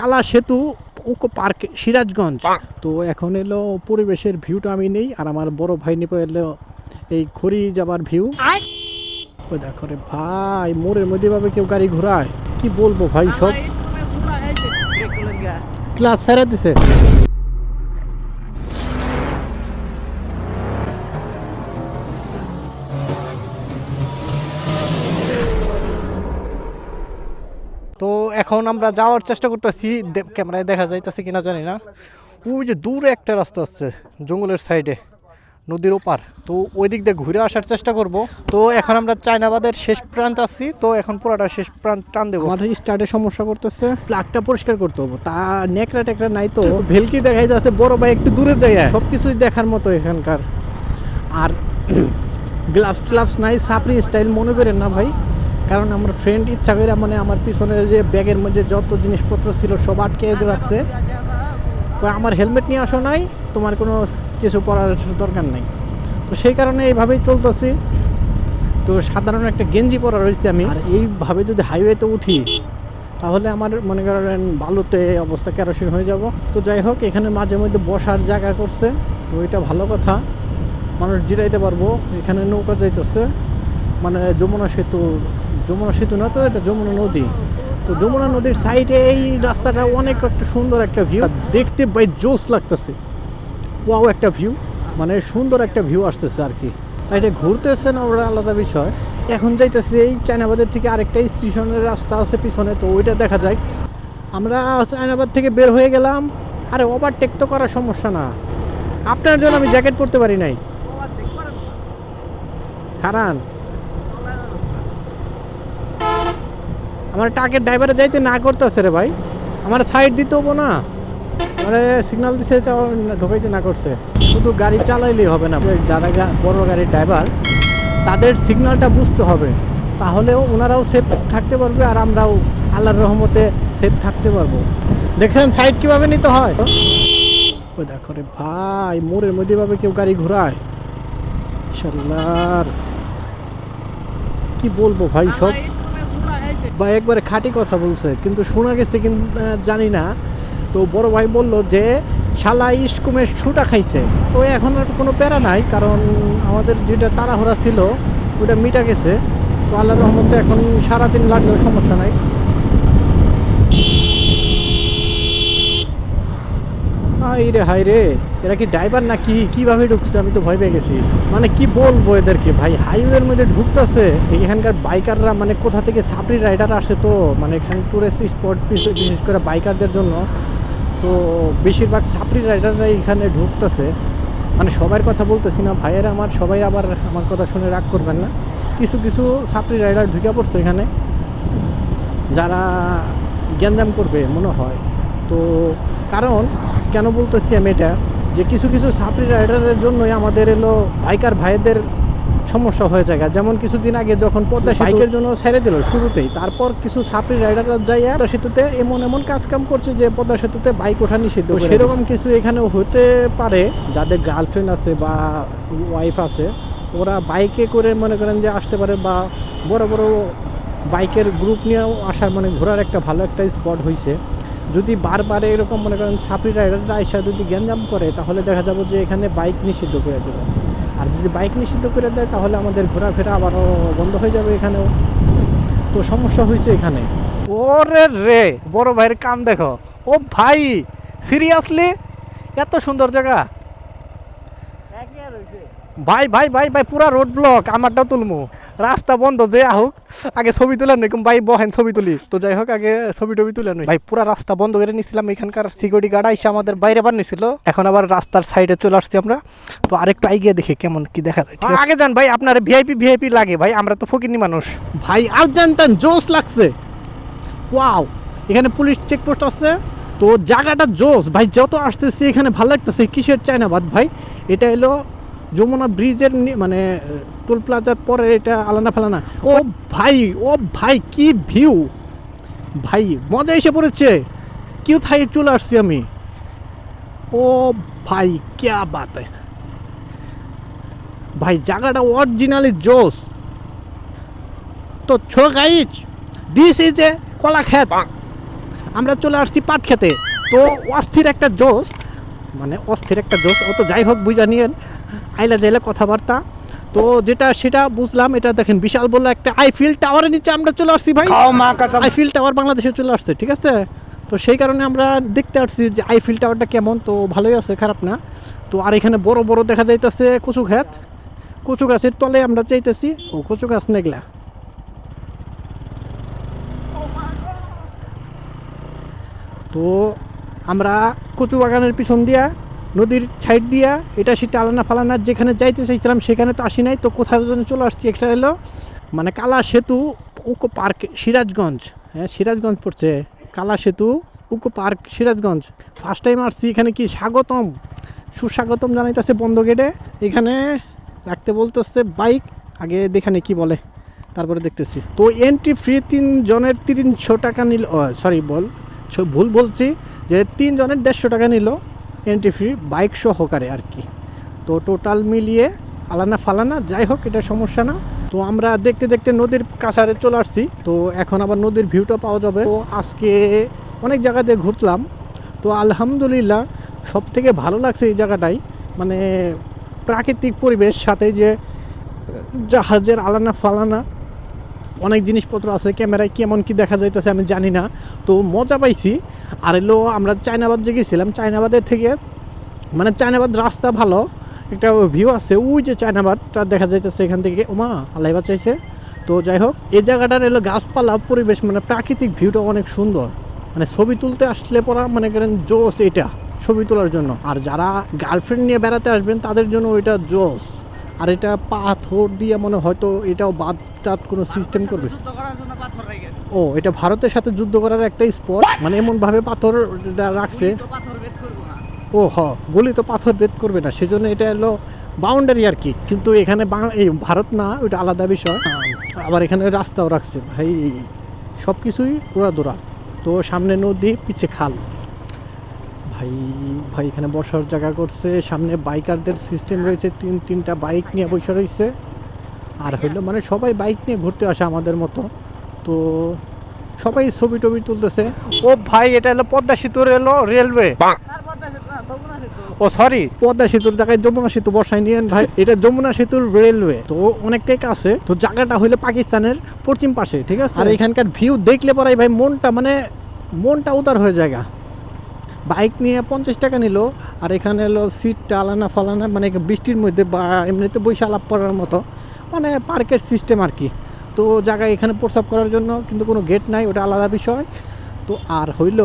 কালা সেতু উকো পার্ক সিরাজগঞ্জ। তো এখন এলো পরিবেশের ভিউটা আমি নেই আর আমার বড় ভাই নিপ এলো এই খড়ি যাবার ভিউ। ওই দেখো রে ভাই মোড়ের মধ্যে ভাবে কেউ গাড়ি ঘোরায়? কি বলব ভাই সব? ক্লাস ছেড়ে দিছে। এখন আমরা যাওয়ার চেষ্টা করতেছি। ক্যামেরায় দেখা যাইতেছে কিনা জানি না। ওই যে দূরে একটা রাস্তা আছে জঙ্গলের সাইডে নদীর ওপার। তো ওই দিক দিয়ে ঘুরে আসার চেষ্টা করব। তো এখন আমরা চায়নাবাদের শেষ প্রান্ত আছি। তো এখন পুরাটা শেষ প্রান্ত টান দেবো। আমার স্টার্টে সমস্যা করতেছে। প্লাগটা পরিষ্কার করতে হবে। তা নেকড়া টেকড়া নাই তো। ভেলকি দেখাই যাচ্ছে বড় ভাই একটু দূরে যাই। সব কিছুই দেখার মতো এখানকার। আর গ্লাভস ট্লাভস নাই সাপড়ি স্টাইল মনে করেন না ভাই। কারণ আমার ফ্রেন্ড ইচ্ছা করে মানে আমার পিছনে যে ব্যাগের মধ্যে যত জিনিসপত্র ছিল সব আটকে রাখছে। আমার হেলমেট নিয়ে আসো নাই, তোমার কোনো কিছু পরার দরকার নাই। তো সেই কারণে এইভাবেই চলতেছি। তো সাধারণ একটা গেঞ্জি পরা রয়েছে আমি। আর এইভাবে যদি হাইওয়েতে উঠি, তাহলে আমার মনে করেন বালুতে অবস্থা কেরোসিন হয়ে যাব। তো যাই হোক, এখানে মাঝে মধ্যে বসার জায়গা করছে। তো এটা ভালো কথা। মানুষ জিরাইতে পারব। এখানে নৌকা যাইতেছে। মানে যমুনা সেতু যমুনা সেতু না তো, এটা যমুনা নদী। তো যমুনা নদীর সাইডে এই রাস্তাটা অনেক একটা সুন্দর একটা ভিউ দেখতে ভাই জোস লাগতেছে। ওয়াও একটা ভিউ মানে সুন্দর একটা ভিউ আসতেছে আর কি। এটা ঘুরতেছে না, ওরা আলাদা বিষয়। এখন যাইতেছে এই চায়নাবাদের থেকে আরেকটা স্টেশনের রাস্তা আছে পিছনে, তো ওইটা দেখা যায় আমরা চায়নাবাদ থেকে বের হয়ে গেলাম। আরে ওভারটেক তো করার সমস্যা না। আপনার জন্য আমি জ্যাকেট পরতে পারি নাই। খারান। আমার ট্রাকের ড্রাইভারে যাইতে না করতেছে রে ভাই। আমার সাইড দিতে হব না। মানে সিগনাল দিছে ঢোকাইতে না করছে। শুধু গাড়ি চালাইলেই হবে না যারা বড় গাড়ির ড্রাইভার তাদের সিগনালটা বুঝতে হবে। তাহলেও ওনারাও সেফ থাকতে পারবে আর আমরাও আল্লাহর রহমতে সেফ থাকতে পারব। দেখছেন সাইড কীভাবে নিতে হয়? ওই দেখো রে ভাই, মোড়ের মধ্যে ভাবে কেউ গাড়ি ঘোরায়। কি বলব ভাই, সব বা একবারে খাঁটি কথা বলছে, কিন্তু শোনা গেছে কিন্তু জানি না। তো বড় ভাই বলল যে, শালা ইস্কুমের ছুটা খাইছে। তো এখন আর কোনো প্যারা নাই, কারণ আমাদের যেটা তাড়াহুড়া ছিল ওটা মিটা গেছে। তো আল্লাহ রহমতে এখন সারাদিন লাগলেও সমস্যা নাই। হাই রে হাই রে। এরা কি ড্রাইভার না কি? কীভাবে ঢুকছে? আমি তো ভয় পেয়ে গেছি। মানে কি বলব এদেরকে? ভাই, হাইওয়ের মধ্যে ঢুকতেছে। এখানকার বাইকাররা মানে কোথা থেকে সাপড়ি রাইডার আসে তো? মানে এখানে টুরিস্ট স্পট বিশেষ করে বাইকারদের জন্য। তো বেশিরভাগ সাপড়ি রাইডাররা এখানে ঢুকতেছে। মানে সবার কথা বলতেছি না। ভাইয়েরা আমার, সবাই আবার আমার কথা শুনে রাগ করবেন না। কিছু কিছু সাপড়ি রাইডার ঢুকে পড়ছে এখানে। যারা গ্যাঞ্জাম করবে মনে হয়। তো কারণ, কেন বলতেছি আমি এটা? যে কিছু কিছু সাপড়ি রাইডারের জন্যই আমাদের এলো বাইকার ভাইদের সমস্যা হয়ে যায় যেমন কিছুদিন আগে যখন পদ্মা বাইকের জন্য ছেড়ে দিল শুরুতেই। তারপর কিছু সাপড়ি রাইডাররা যাইয়া পদ্মা সেতুতে এমন এমন কাজ কাম করছে যে পদ্মা সেতুতে বাইক ওঠা নিষিদ্ধ সেরকম কিছু এখানে হতে পারে? যাদের গার্লফ্রেন্ড আছে বা ওয়াইফ আছে ওরা বাইকে করে মনে করেন যে আসতে পারে বা বড় বড় বাইকের গ্রুপ নিয়েও আসার মানে ঘোরার একটা ভালো একটা স্পট হয়েছে যদি বারবার এরকম মনে করেন সাপড়ি রাইডাররা আইসা যদি গ্যাঞ্জাম করে তাহলে দেখা যাবে যে এখানে বাইক নিষিদ্ধ করে দেবে। আর যদি বাইক নিষিদ্ধ করে দেয় তাহলে আমাদের ঘোরাফেরা আবারও বন্ধ হয়ে যাবে এখানেও। তো সমস্যা হয়েছে এখানে। ওরে রে বড় ভাইয়ের কাম দেখো। ও ভাই সিরিয়াসলি? এত সুন্দর জায়গা। ভাই ভাই ভাই ভাই পুরা রোড ব্লক আমারটা তুলমু। রাস্তা বন্ধ যে আহুক আগে ছবি তুলে নই ভাই বহেন ছবি তুলি। তো যাই হোক আগে ছবি টবি তুলে নই। ভাই পুরা রাস্তা বন্ধ করে নিছিলাম এখানকার সিকিউরিটি গার্ড এসে আমাদের বাইরে বার নিছিল এখন আবার রাস্তার সাইডে চলে আসছি আমরা। তো আরেকটু আইগিয়ে দেখি কেমন কি দেখা যায় ঠিক আগে যান ভাই আপনার ভিআইপি ভিআইপি লাগে ভাই আমরা তো ফকিনি মানুষ। ভাই আর জানতেন জোস লাগছে। ওয়াও এখানে পুলিশ চেকপোস্ট আছে। তো জায়গাটা জোস ভাই যত আসতেছি এখানে ভালো লাগতেছে কিসের চায়নাবাদ ভাই? এটা এলো যমুনা ব্রিজের মানে টোল প্লাজার পরে এটা আলানা ফালানা। ও ভাই ও ভাই কি ভিউ ভাই মজা এসে পড়েছে। কেউ থাই চলে আসছি আমি? ও ভাই ক্যা বাত ভাই জায়গাটা অরিজিনালি জোস। তো ছো গাইজ দিস ইজ এ কলা খেত আমরা চলে আসছি পাট খেতে তো অস্থির একটা জোশ মানে অস্থির একটা জোশ ও তো যাই হোক বুঝা নিয়েন। আইলা যাইলে কথাবার্তা। তো যেটা সেটা বুঝলাম এটা দেখেন বিশাল বলল একটা আইফিল টাওয়ারের নিচে আমরা চলে আসছি ভাই। আইফিল টাওয়ার বাংলাদেশে চলে আসছে ঠিক আছে? তো সেই কারণে আমরা দেখতে আসছি যে আইফিল টাওয়ারটা কেমন তো ভালোই আছে খারাপ না। তো আর এখানে বড় বড় দেখা যাইতেছে কচু ক্ষেত কচু গাছের তলে আমরা চাইতেছি ও কচু গাছ নেগলা তো আমরা কচু বাগানের পিছন দিয়া নদীর সাইড দিয়া, এটা সেটা আলানা ফালানা যেখানে যাইতে চাইছিলাম, সেখানে তো আসি নাই, তো কোথাও যেন চলে আসছি। একটা এলো মানে কালা সেতু উকো পার্ক, সিরাজগঞ্জ। হ্যাঁ সিরাজগঞ্জ পড়ছে। কালা সেতু উকো পার্ক, সিরাজগঞ্জ। ফার্স্ট টাইম আসছি এখানে কি? স্বাগতম। সুস্বাগতম জানাইতেছে বন্ধ গেটে এখানে রাখতে বলতেছে বাইক। আগে দেখানে কি বলে, তারপরে দেখতেছি। তো এন্ট্রি ফ্রি তিন জনের তিনশো টাকা নিল সরি বল ভুল বলছি, যে তিন জনের দেড়শো টাকা নিল। এন্ট্রি ফ্রি বাইক সহকারে আর কি। তো টোটাল মিলিয়ে আলানা ফালানা, যাই হোক, এটা সমস্যা না। তো আমরা দেখতে দেখতে নদীর কাছারে চলে আসছি। তো এখন আবার নদীর ভিউটা পাওয়া যাবে। তো আজকে অনেক জায়গাতে ঘুরলাম। তো আলহামদুলিল্লাহ সব থেকে ভালো লাগছে এই জায়গাটাই। মানে প্রাকৃতিক পরিবেশ, সাথে যে জাহাজের আলানা ফালানা, অনেক জিনিসপত্র আছে, ক্যামেরায় কেমন কি দেখা যাইতেছে আমি জানি না। তো মজা পাইছি। আর এলো আমরা চায়নাবাদ যে গেছিলাম, চায়নাবাদের থেকে মানে চায়নাবাদ রাস্তা ভালো, একটা ভিউ আছে, ওই যে চায়নাবাদটা দেখা যাইতেছে এখান থেকে। ওমা আল্লাহ চাইছে তো যাই হোক, এই জায়গাটার এলো গাছপালা, পরিবেশ মানে প্রাকৃতিক ভিউটা অনেক সুন্দর। মানে ছবি তুলতে আসলে পরা, মনে করেন জোস এটা, ছবি তোলার জন্য। আর যারা গার্লফ্রেন্ড নিয়ে বেড়াতে আসবেন, তাদের জন্য ওইটা জোস আর এটা পাথর দিয়ে মনে হয়তো এটাও বাদ টাত কোনো সিস্টেম করবে। ও এটা ভারতের সাথে যুদ্ধ করার একটা স্পট মানে এমন ভাবে পাথর রাখছে ও হ গুলি তো পাথর ভেদ করবে না সেজন্য এটা হলো বাউন্ডারি আর কি। কিন্তু এখানে এই ভারত না ওইটা আলাদা বিষয়। আবার এখানে রাস্তাও রাখছে। ভাই সব কিছুই দোড়া তো সামনে নদী পিছে খাল। ভাই ভাই এখানে বসার জায়গা করছে সামনে বাইকারদের সিস্টেম রয়েছে তিন তিনটা বাইক নিয়ে বসে রয়েছে। আর হইল মানে সবাই বাইক নিয়ে ঘুরতে আসে আমাদের মতো। তো সবাই ছবি টবি তুলতেছে। ও ভাই এটা হলো পদ্মা সেতুর এলো রেলওয়ে ও সরি পদ্মা সেতুর জায়গায় যমুনা সেতু বসাই নিয়েন ভাই। এটা যমুনা সেতুর রেলওয়ে তো অনেকটাই কাছে তো জায়গাটা হইল পাকিস্তানের পশ্চিম পাশে ঠিক আছে? আর এখানকার ভিউ দেখলে পরে ভাই মনটা মানে মনটা উদার হয়ে জায়গা বাইক নিয়ে পঞ্চাশ টাকা নিল, আর এখানে এলো সিটটা আলানা ফালানা মানে বৃষ্টির মধ্যে বা এমনিতে বৈশা আলাপ করার মতো মানে পার্কের সিস্টেম আর কি। তো জায়গায় এখানে প্রস্রাব করার জন্য কিন্তু কোনো গেট নাই, ওটা আলাদা বিষয়। তো আর হইল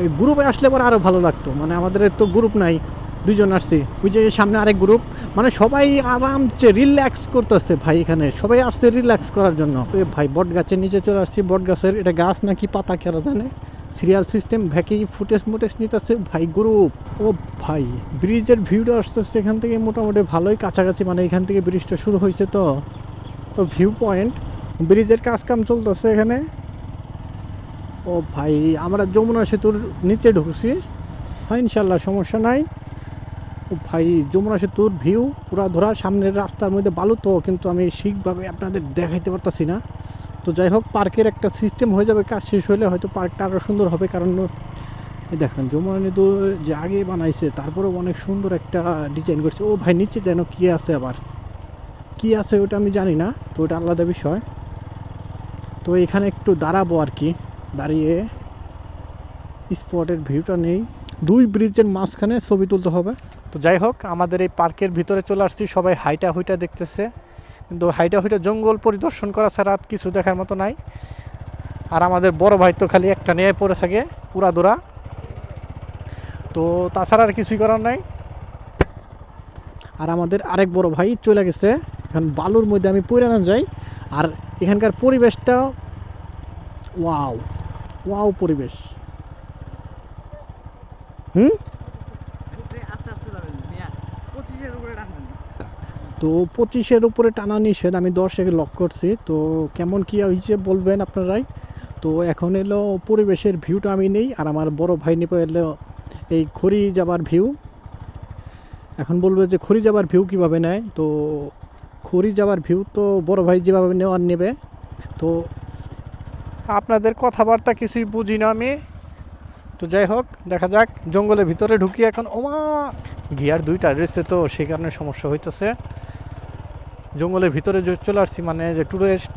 ওই গ্রুপে আসলে পরে আরও ভালো লাগতো মানে আমাদের তো গ্রুপ নাই দুজন আসছি। ওই যে সামনে আরেক গ্রুপ মানে সবাই আরামসে রিল্যাক্স করতেছে ভাই এখানে, সবাই আসছে রিল্যাক্স করার জন্য। ভাই বট গাছের নিচে চলে আসছি বট গাছের এটা গাছ নাকি পাতা কেরা জানে? সিরিয়াল সিস্টেম ভ্যাকি ফুটেজ মুটেজ নিতেছে ভাই গ্রুপ। ও ভাই, ব্রিজের ভিউটা আসতেছে এখান থেকে মোটামুটি ভালোই কাছাকাছি মানে এখান থেকে ব্রিজটা শুরু হয়েছে তো। তো ভিউ পয়েন্ট ব্রিজের কাজ কাম চলতেছে এখানে। ও ভাই, আমরা যমুনা সেতুর নিচে ঢুকছি। হ্যাঁ ইনশাল্লাহ সমস্যা নাই। ও ভাই, যমুনা সেতুর ভিউ পুরা ধরা সামনের রাস্তার মধ্যে বালু তো, কিন্তু আমি ঠিকভাবে আপনাদের দেখাইতে পারতাছি না। তো যাই হোক, পার্কের একটা সিস্টেম হয়ে যাবে, কাজ শেষ হলে হয়তো পার্কটা আরও সুন্দর হবে। কারণ দেখেন যমুনা সেতু যে আগে বানাইছে, তারপরেও অনেক সুন্দর একটা ডিজাইন করছে। ও ভাই, নিচে যেন কী আছে আবার? কী আছে ওটা আমি জানি না, তো ওটা আলাদা বিষয়। তো এখানে একটু দাঁড়াবো আর কি। দাঁড়িয়ে স্পটের ভিউটা নেই। দুই ব্রিজের মাঝখানে ছবি তুলতে হবে। তো যাই হোক, আমাদের এই পার্কের ভিতরে চলে আসছি। সবাই হাইটা হুইটা দেখতেছে। কিন্তু হাইটা হুইটা জঙ্গল পরিদর্শন করা ছাড়া কিছু দেখার মতো নাই। আর আমাদের বড় ভাই তো খালি একটা নিয়ে পড়ে থাকে পুরা দোরা তো তাছাড়া আর কিছুই করার নাই। আর আমাদের আরেক বড় ভাই চলে গেছে। এখন বালুর মধ্যে আমি পড়ে না যাই। আর এখানকার পরিবেশটা ওয়াও ওয়াও পরিবেশ। হুম? তো পঁচিশের উপরে টানা নিষেধ, আমি দশে লক করছি। তো কেমন কী হয়েছে বলবেন আপনারাই? তো এখন এলো পরিবেশের ভিউটা আমি নেই, আর আমার বড় ভাই নিপে এলো এই খড়ি যাবার ভিউ এখন বলবে যে খড়ি যাবার ভিউ কীভাবে নেয়? তো খড়ি যাবার ভিউ তো বড় ভাই যেভাবে নেওয়ার নেবে। তো আপনাদের কথাবার্তা কিছুই বুঝি না আমি। তো যাই হোক, দেখা যাক, জঙ্গলের ভিতরে ঢুকি এখন। ওমা, গিয়ার দুইটা রয়েছে তো, সেই কারণে সমস্যা হইতেছে। জঙ্গলের ভিতরে চলে আসছি মানে যে ট্যুরিস্ট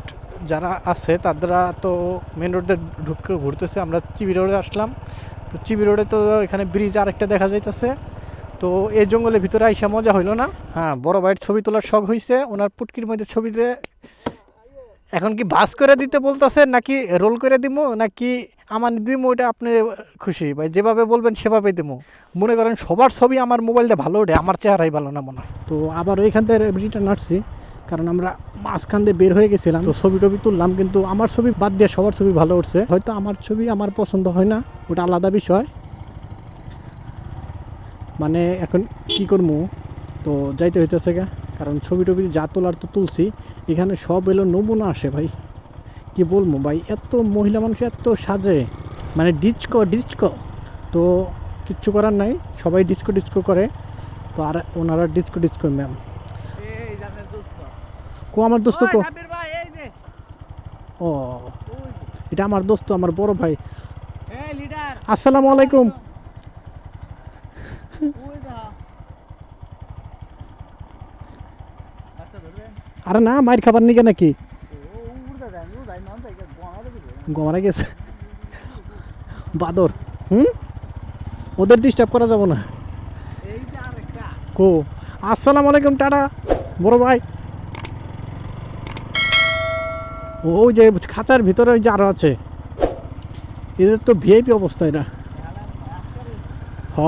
যারা আছে তারা তো মেন রোডে ঢুকে ঘুরতেছে। আমরা চিবি রোডে আসলাম। তো চিবি রোডে তো এখানে ব্রিজ আরেকটা দেখা যাইতেছে। তো এই জঙ্গলের ভিতরে আইসা মজা হইল না? হ্যাঁ বড় ভাইয়ের ছবি তোলার শখ হয়েছে ওনার পুটকির মধ্যে ছবিতে এখন কি বাস করে দিতে বলতেছে, নাকি রোল করে দিব নাকি আমার দিব ওইটা আপনি খুশি? ভাই, যেভাবে বলবেন, সেভাবে দিব মনে করেন সবার ছবি আমার মোবাইলটা ভালো ওঠে, আমার চেহারাই ভালো না মনে হয়। তো আবার ওইখান থেকে রিটার্ন আসছি। কারণ আমরা মাঝখান দিয়ে বের হয়ে গেছিলাম। তো ছবি টবি তুললাম, কিন্তু আমার ছবি বাদ দিয়ে সবার ছবি ভালো উঠছে। হয়তো আমার ছবি আমার পছন্দ হয় না, ওটা আলাদা বিষয়। মানে এখন কি করব তো যাইতে হইতেছে গা, কারণ ছবি টবি যা তোলার তো তুলছি, এখানে সব এলো নমুনা আসে ভাই। কি বলব ভাই, এত মহিলা মানুষ এত সাজে মানে ডিস্কো ডিস্কো। তো কিচ্ছু করার নাই, সবাই ডিস্কো ডিস্কো করে। তো আর ওনারা ডিস্কো ডিস্কো ম্যাম। কো আমার দোস্ত কো। ও এটা আমার দোস্ত আমার বড় ভাই। আসসালামু আলাইকুম। আচ্ছা আরে না মায়ের খাবার নিকে? নাকি গমারা গেছে। বাদর হুম? ওদের ডিস্টার্ব করা যাব না। কো। আসসালামু আলাইকুম টাটা। বড় ভাই। ওই যে খাঁচার ভিতরে ওই যে আরও আছে। এদের তো ভিআইপি অবস্থা এটা হ।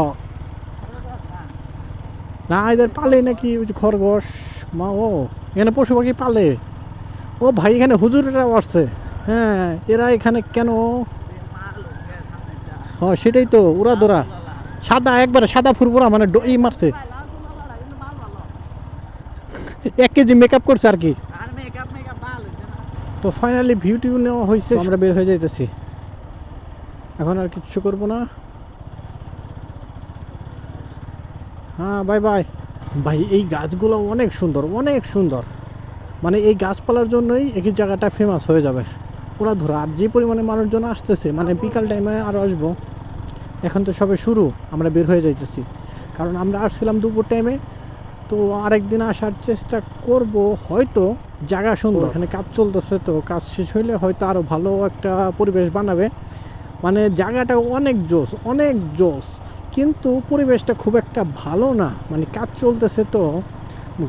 না, এদের পালে নাকি ওই যে খরগোশ, মা, ও, এখানে পশু পাখি পালে। ও ভাই, এখানে হুজুরেরাও আসছে। হ্যাঁ এরা এখানে কেন? হ, সেটাই তো উড়া দোরা সাদা, একবারে সাদা ফুরফুরা মানে ই মারছে। এক কেজি মেকআপ করছে আর কি আর মেকআপ মেকআপ ভালো হইছে না তো ফাইনালি ভিউটিউ নেওয়া হয়েছে। আমরা বের হয়ে যাইতেছি। এখন আর কিচ্ছু করব না। হ্যাঁ বাই বাই ভাই এই গাছগুলো অনেক সুন্দর অনেক সুন্দর। মানে এই গাছপালার জন্যই একই জায়গাটা ফেমাস হয়ে যাবে। ওরা ধরো আর যে পরিমাণে মানুষজন আসতেছে মানে বিকাল টাইমে আরও আসব। এখন তো সবে শুরু আমরা বের হয়ে যাইতেছি। কারণ আমরা আসছিলাম দুপুর টাইমে তো আরেকদিন আসার চেষ্টা করব হয়তো জায়গা সুন্দর। এখানে কাজ চলতেছে তো কাজ শেষ হইলে হয়তো আরও ভালো একটা পরিবেশ বানাবে। মানে জায়গাটা অনেক জোস অনেক জোস। কিন্তু পরিবেশটা খুব একটা ভালো না। মানে কাজ চলতেছে তো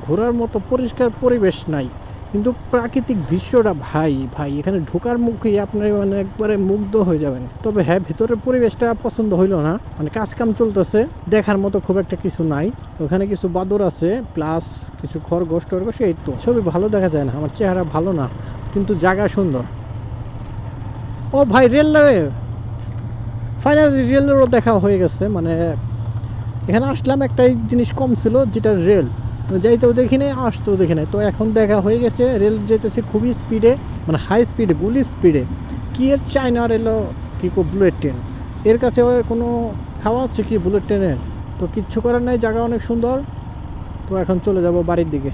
ঘোরার মতো পরিষ্কার পরিবেশ নাই। কিন্তু প্রাকৃতিক দৃশ্যটা ভাই ভাই, এখানে ঢোকার মুখেই আপনি মানে একবারে মুগ্ধ হয়ে যাবেন। তবে হ্যাঁ ভিতরের পরিবেশটা পছন্দ হইল না। মানে কাজ কাম চলতেছে, দেখার মতো খুব একটা কিছু নাই। ওখানে কিছু বাদর আছে, প্লাস কিছু খরগোশ টরগোশ, এই তো। ছবি ভালো দেখা যায় না, আমার চেহারা ভালো না, কিন্তু জায়গা সুন্দর। ও ভাই রেলওয়ে ফাইনালি রেলেরও দেখা হয়ে গেছে মানে এখানে আসলাম একটাই জিনিস কম ছিল, যেটা রেল। যাইতেও দেখি নাই, আসতেও দেখি নাই। তো এখন দেখা হয়ে গেছে, রেল যেতেছে খুবই স্পিডে মানে হাই স্পিডে গুলি স্পিডে কি এর এলো কি কো বুলেট ট্রেন এর কাছে কোনো খাওয়া আছে কি বুলেট ট্রেনের তো কিচ্ছু করার নাই, জায়গা অনেক সুন্দর। তো এখন চলে যাব বাড়ির দিকে।